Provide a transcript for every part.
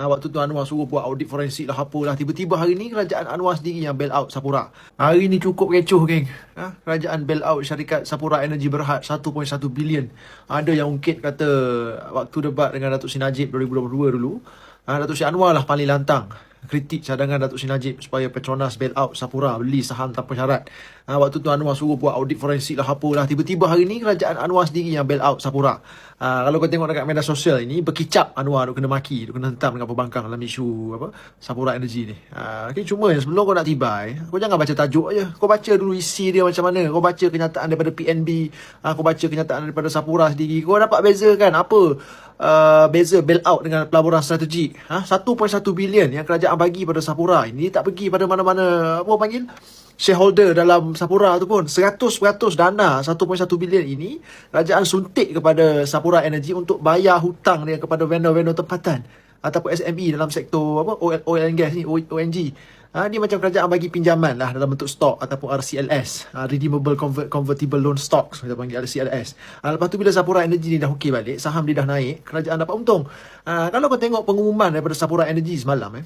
Ha, waktu tu Anwar suruh buat audit forensik lah apa lah. Tiba-tiba hari ni kerajaan Anwar sendiri yang bail out Sapura. Hari ni cukup kecoh geng. Ha, kerajaan bail out syarikat Sapura Energy Berhad 1.1 bilion. Ada yang ungkit kata waktu debat dengan Datuk Seri Najib 2022 dulu. Ha, Datuk Seri Anwar lah paling lantang kritik cadangan Datuk Seri Najib supaya Petronas bail out Sapura beli saham tanpa syarat. Ha, waktu tu Anwar suruh buat audit forensik lah apa lah. Tiba-tiba hari ni kerajaan Anwar sendiri yang bail out Sapura. Ha, kalau kau tengok dekat media sosial ini berkicap Anwar duk kena maki, duk kena hentam dengan pembangkang dalam isu apa Sapura Energy ni. Ha, okay, cuma sebelum kau nak tibai, kau jangan baca tajuk aja. Kau baca dulu isi dia macam mana. Kau baca kenyataan daripada PNB, ha, kau baca kenyataan daripada Sapura sendiri. Kau dapat bezakan apa uh, beza bail out dengan pelaburan strategik. Ha, 1.1 bilion yang kerajaan bagi pada Sapura. Ini tak pergi pada mana-mana apa panggil shareholder dalam Sapura tu pun 100% dana 1.1 bilion ini kerajaan suntik kepada Sapura Energy untuk bayar hutang dia kepada vendor-vendor tempatan ataupun SME dalam sektor apa oil, oil and gas ni ONG. Ha, ni macam kerajaan bagi pinjaman lah dalam bentuk stok ataupun RCLS, ha, Redeemable Convert, Convertible Loan Stocks, kita panggil RCLS. Ha, lepas tu bila Sapura Energy ni dah okey balik, saham dia dah naik, kerajaan dapat untung. Ha, kalau kau tengok pengumuman daripada Sapura Energy semalam eh,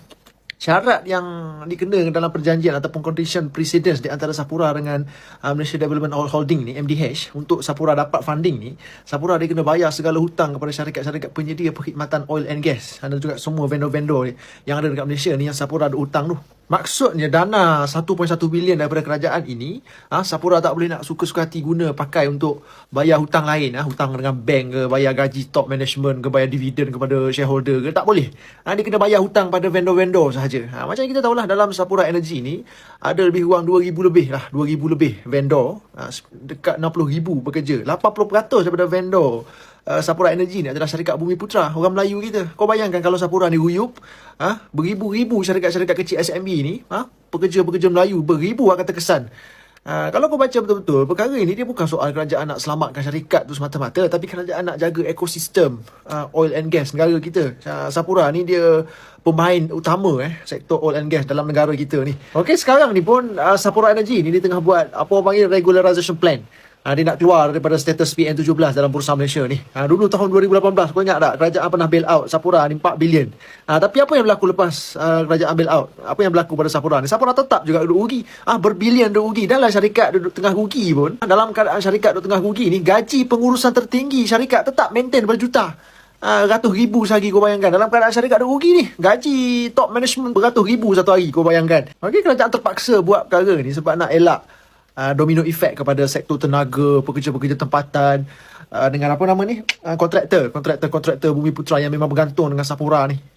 syarat yang dikena dalam perjanjian ataupun condition precedence di antara Sapura dengan uh, Malaysia Development Holding ni MDH untuk Sapura dapat funding ni Sapura dia kena bayar segala hutang kepada syarikat-syarikat penyedia perkhidmatan oil and gas. Dan juga semua vendor-vendor yang ada dekat Malaysia ni yang Sapura ada hutang tu Maksudnya dana 1.1 bilion daripada kerajaan ini ha, Sapura tak boleh nak suka-suka hati guna pakai untuk bayar hutang lain ha, Hutang dengan bank ke, bayar gaji top management ke, bayar dividen kepada shareholder ke Tak boleh. Ha, Dia kena bayar hutang pada vendor-vendor sahaja. Ha, Macam kita tahulah dalam Sapura Energy ni Ada lebih kurang 2,000 lebih lah 2,000 lebih vendor ha, Dekat 60,000 bekerja 80% daripada vendor uh, Sapura Energy ni adalah syarikat Bumi Putra orang Melayu kita kau bayangkan kalau Sapura ni guyup ha, beribu-ribu syarikat-syarikat kecil SMB ni ha, pekerja-pekerja Melayu beribu akan terkesan Ha, kalau kau baca betul-betul, perkara ini dia bukan soal kerajaan nak selamatkan syarikat tu semata-mata, tapi kerajaan nak jaga ekosistem uh, oil and gas negara kita. Uh, Sapura ni dia pemain utama eh sektor oil and gas dalam negara kita ni. Okey, sekarang ni pun uh, Sapura Energy ni dia tengah buat apa orang panggil regularization plan. Ha, dia nak keluar daripada status PN17 dalam Bursa Malaysia ni. Ha, dulu tahun 2018, kau ingat tak? Kerajaan pernah bail out Sapura ni 4 bilion. Ha, tapi apa yang berlaku lepas uh, kerajaan bail out? Apa yang berlaku pada Sapura ni? Sapura tetap juga duduk rugi. Ah ha, berbilion duduk rugi. Dalam syarikat duduk tengah rugi pun. Dalam keadaan syarikat duduk tengah rugi ni, gaji pengurusan tertinggi syarikat tetap maintain berjuta. Uh, ratus ribu sehari kau bayangkan Dalam keadaan syarikat ada rugi ni Gaji top management beratus ribu satu hari kau bayangkan Okey kerajaan terpaksa buat perkara ni Sebab nak elak uh, domino effect kepada sektor tenaga, pekerja-pekerja tempatan uh, dengan apa nama ni? Uh, kontraktor, kontraktor-kontraktor Bumi Putra yang memang bergantung dengan Sapura ni.